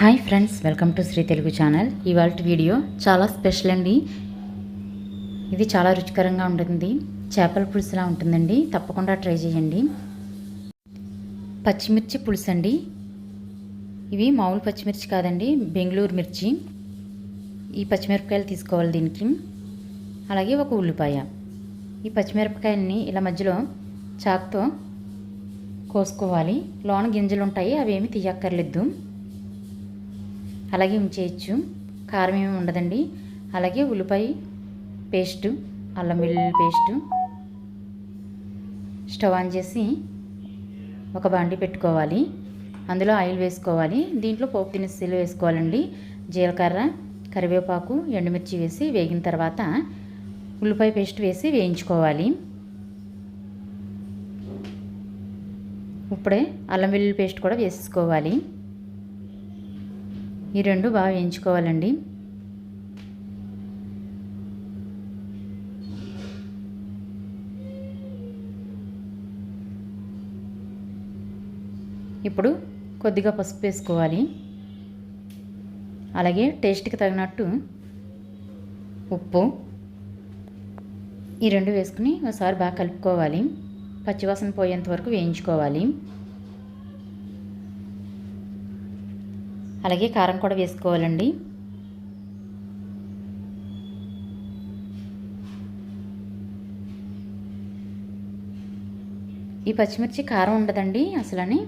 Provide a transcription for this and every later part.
Hi friends welcome to Sri Telugu channel. ఇవాళ video చాలా special అండి. ఇది చాలా రుచికరంగా ఉంటుంది. చేపల పులుసులా ఉంటుందండి. తప్పకుండా ట్రై చేయండి. పచ్చిమిర్చి పులుసు అండి. ఇవి మామూలు పచ్చిమిర్చి కాదండి బెంగళూరు మిర్చి. ఈ పచ్చిమిరపకాయలు తీసుకోవాలి దీనికి. అలాగే ఒక ఉల్లిపాయ. ఈ పచ్చిమిరపకాయలని ఇలా మధ్యలో చాక్తో కోసుకోవాలి. లోన గింజలు ఉంటాయి అవి ఏమి తీయక్కర్లేదు. అలాగే ఉంచేయచ్చు. కారం ఏమి ఉండదండి. అలాగే ఉల్లిపాయ పేస్టు అల్లం వెల్లుల్లి పేస్టు స్టవ్ ఆన్ చేసి ఒక బాండి పెట్టుకోవాలి. అందులో ఆయిల్ వేసుకోవాలి. దీంట్లో పోపు దినుసులు వేసుకోవాలండి. జీలకర్ర కరివేపాకు ఎండుమిర్చి వేసి వేగిన తర్వాత ఉల్లిపాయ పేస్ట్ వేసి వేయించుకోవాలి. ఇప్పుడే అల్లం వెల్లుల్లి పేస్ట్ కూడా వేసుకోవాలి. ఈ రెండు బాగా వేయించుకోవాలండి ఇప్పుడు కొద్దిగా పసుపు వేసుకోవాలి. అలాగే టేస్ట్కి తగినట్టు ఉప్పు ఈ రెండు వేసుకుని ఒకసారి బాగా కలుపుకోవాలి. పచ్చివాసన పోయేంత వరకు వేయించుకోవాలి. అలాగే కారం కూడా వేసుకోవాలండి. ఈ పచ్చిమిర్చి కారం ఉండదండి అసలని.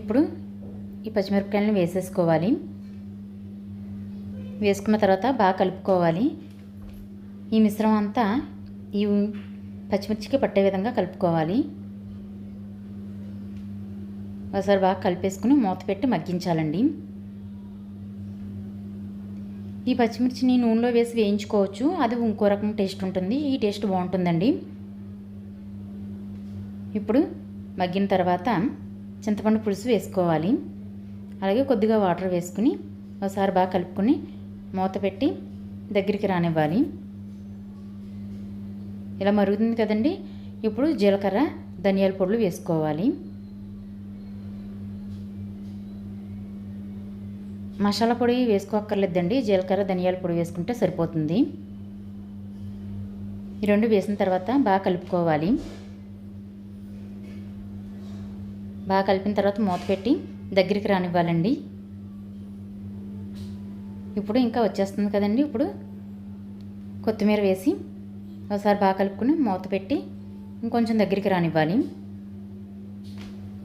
ఇప్పుడు ఈ పచ్చిమిరపకాయలను వేసేసుకోవాలి. వేసుకున్న తర్వాత బాగా కలుపుకోవాలి. ఈ మిశ్రమం అంతా ఈ పచ్చిమిర్చికి పట్టే విధంగా కలుపుకోవాలి. ఒకసారి బాగా కలిపేసుకుని మూత పెట్టి మగ్గించాలండి. ఈ పచ్చిమిర్చిని నూనెలో వేసి వేయించుకోవచ్చు. అది ఇంకో రకం టేస్ట్ ఉంటుంది. ఈ టేస్ట్ బాగుంటుందండి. ఇప్పుడు మగ్గిన తర్వాత చింతపండు పులుసు వేసుకోవాలి. అలాగే కొద్దిగా వాటర్ వేసుకుని ఒకసారి బాగా కలుపుకొని మూత పెట్టి దగ్గరికి రానివ్వాలి. ఇలా మరుగుతుంది కదండి. ఇప్పుడు జీలకర్ర ధనియాల పొడులు వేసుకోవాలి. మసాలా పొడి వేసుకోక్కర్లేదండి. జీలకర్ర ధనియాల పొడి వేసుకుంటే సరిపోతుంది. ఈ రెండు వేసిన తర్వాత బాగా కలుపుకోవాలి. బాగా కలిపిన తర్వాత మూత పెట్టి దగ్గరికి రానివ్వాలండి. ఇప్పుడు ఇంకా వచ్చేస్తుంది కదండి. ఇప్పుడు కొత్తిమీర వేసి ఒకసారి బాగా కలుపుకుని మూత పెట్టి ఇంకొంచెం దగ్గరికి రానివ్వాలి.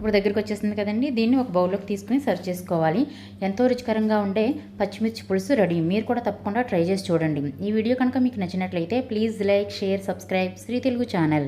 ఇప్పుడు దగ్గరికి వచ్చేసింది కదండి. దీన్ని ఒక బౌల్లోకి తీసుకుని సర్వ్ చేసుకోవాలి. ఎంతో రుచికరంగా ఉండే పచ్చిమిర్చి పులుసు రెడీ. మీరు కూడా తప్పకుండా ట్రై చేసి చూడండి. ఈ వీడియో కనుక మీకు నచ్చినట్లయితే please like share subscribe Sri Telugu channel.